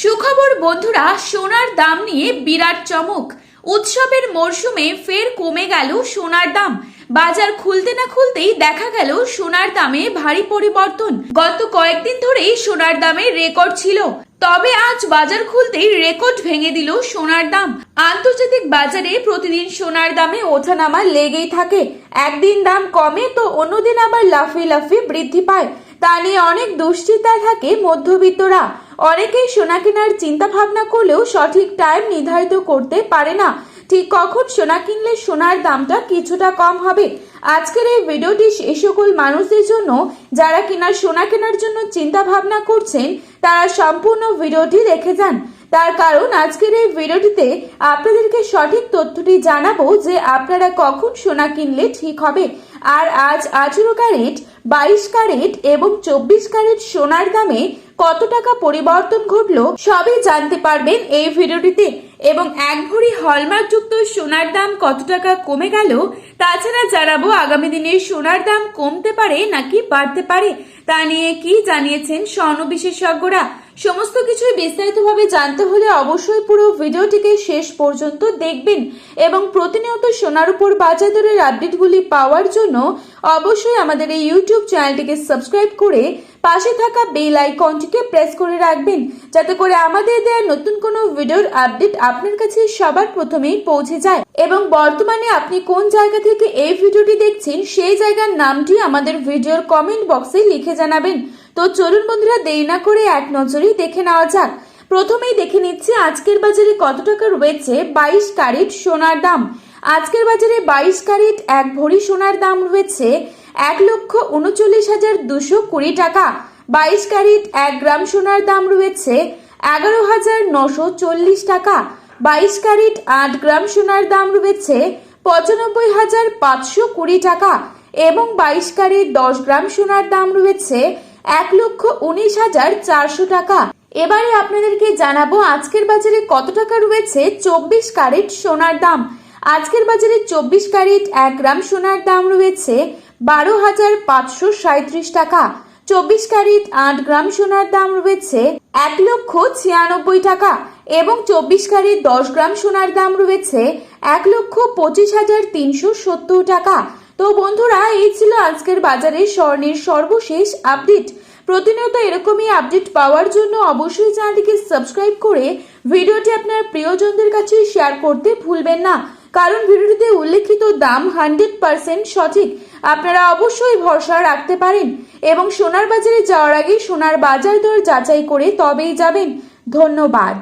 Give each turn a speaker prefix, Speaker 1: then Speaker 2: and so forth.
Speaker 1: সুখবর, বন্ধুরা, সোনার দাম নিয়ে বিরাট চমক। উৎসবের মরশুমে ফের কমে গেল সোনার দাম। বাজার খুলতে না খুলতেই দেখা গেল সোনার দামে ভারী পরিবর্তন। গত কয়েকদিন ধরেই সোনার দামে রেকর্ড ছিল। তবে আজ বাজার খুলতেই রেকর্ড ভেঙে দিল সোনার দাম। আন্তর্জাতিক বাজারে প্রতিদিন সোনার দামে ওঠানামা লেগেই থাকে। একদিন দাম কমে তো অন্যদিন আবার লাফে লাফে বৃদ্ধি পায়। তা নিয়ে অনেক দুশ্চিন্তায় থাকে মধ্যবিত্তরা। অনেকেই সোনা কেনার চিন্তা ভাবনা করলেও সঠিক টাইম নির্ধারিত করতে পারে না। ঠিক কখন সোনা কিনলে সোনার দামটা কিছুটা কম হবে? আজকের এই ভিডিওটি সেই সকল মানুষদের জন্য, যারা কিনা সোনা কেনার জন্য চিন্তা ভাবনা করছেন, তারা সম্পূর্ণ ভিডিওটি দেখে যান। তার কারণ আজকের এই ভিডিওটিতে আপনাদেরকে সঠিক তথ্যটি জানাব যে আপনারা কখন সোনা কিনলে ঠিক হবে। আর আজ আঠেরো ক্যারেট, বাইশ ক্যারেট এবং চব্বিশ ক্যারেট সোনার দামে কত টাকা পরিবর্তন ঘটলো সবই জানতে পারবেন এই ভিডিওটিতে। এবং এক ভরি হলমার্কযুক্ত সোনার দাম কত টাকা কমে গেল, তাছাড়া জানাব আগামী দিনে সোনার দাম কমতে পারে নাকি বাড়তে পারে, তা নিয়ে কি জানিয়েছেন স্বর্ণ বিশেষজ্ঞরা। সমস্ত কিছুই বিস্তারিতভাবে জানতে হলে অবশ্যই পুরো ভিডিওটিকে শেষ পর্যন্ত দেখবেন এবং প্রতিনিয়ত সোনার উপর বাজার দরের আপডেটগুলি পাওয়ার জন্য অবশ্যই আমাদের এই ইউটিউব চ্যানেলটিকে সাবস্ক্রাইব করে পাশে থাকা বেল আইকনটিকে প্রেস করে রাখবেন, যাতে করে আমাদের দেওয়া নতুন কোনো ভিডিওর আপডেট আপনার কাছে সবার প্রথমেই পৌঁছে যায়। এবং বর্তমানে আপনি কোন জায়গা থেকে এই ভিডিওটি দেখছেন, সেই জায়গার নামটি আমাদের ভিডিওর কমেন্ট বক্সে লিখে জানাবেন। তো চলুন বন্ধুরা, দেরি না করে এক নজরেই দেখে নেওয়া যাক। প্রথমেই দেখে নিচ্ছি আজকের বাজারে কত টাকা রয়েছে বাইশ ক্যারেট সোনার দাম। আজকের বাজারে বাইশ ক্যারেট এক ভরি সোনার দাম রয়েছে এক লক্ষ উনচল্লিশ হাজার দুশো কুড়ি টাকা। বাইশ ক্যারেট এক গ্রাম সোনার দাম রয়েছে এগারো হাজার নশো চল্লিশ টাকা। বাইশ ক্যারেট আট গ্রাম সোনার দাম রয়েছে পঁচানব্বই হাজার পাঁচশো কুড়ি টাকা। এবং বাইশ ক্যারেট দশ গ্রাম সোনার দাম রয়েছে এক লক্ষ উনিশ হাজার চারশো টাকা। এবারে আপনাদেরকে জানাব আজকের বাজারে কত টাকা রয়েছে চব্বিশ ক্যারেট সোনার দাম। আজকের বাজারে চব্বিশ ক্যারেট এক গ্রাম সোনার দাম রয়েছে বারো হাজার পাঁচশো সাঁত্রিশ টাকা। চব্বিশ ক্যারেট আট গ্রাম সোনার দাম রয়েছে এক লক্ষ ছিয়ানব্বই টাকা এবং চব্বিশ ক্যারেট দশ গ্রাম সোনার দাম রয়েছে এক লক্ষ পঁচিশ হাজার তিনশো সত্তর টাকা। তো বন্ধুরা, এই ছিল আজকের বাজারে স্বর্ণের সর্বশেষ আপডেট। প্রতিনিয়ত এরকমই আপডেট পাওয়ার জন্য অবশ্যই চ্যানেলটিকে সাবস্ক্রাইব করে ভিডিওটি আপনার প্রিয়জনদের কাছে শেয়ার করতে ভুলবেন না। কারণ ভিডিওটিতে উল্লেখিত দাম হান্ড্রেড পার্সেন্ট সঠিক। আপনারা অবশ্যই ভরসা রাখতে পারেন এবং সোনার বাজারে যাওয়ার আগে সোনার বাজার দর যাচাই করে তবেই যাবেন। ধন্যবাদ।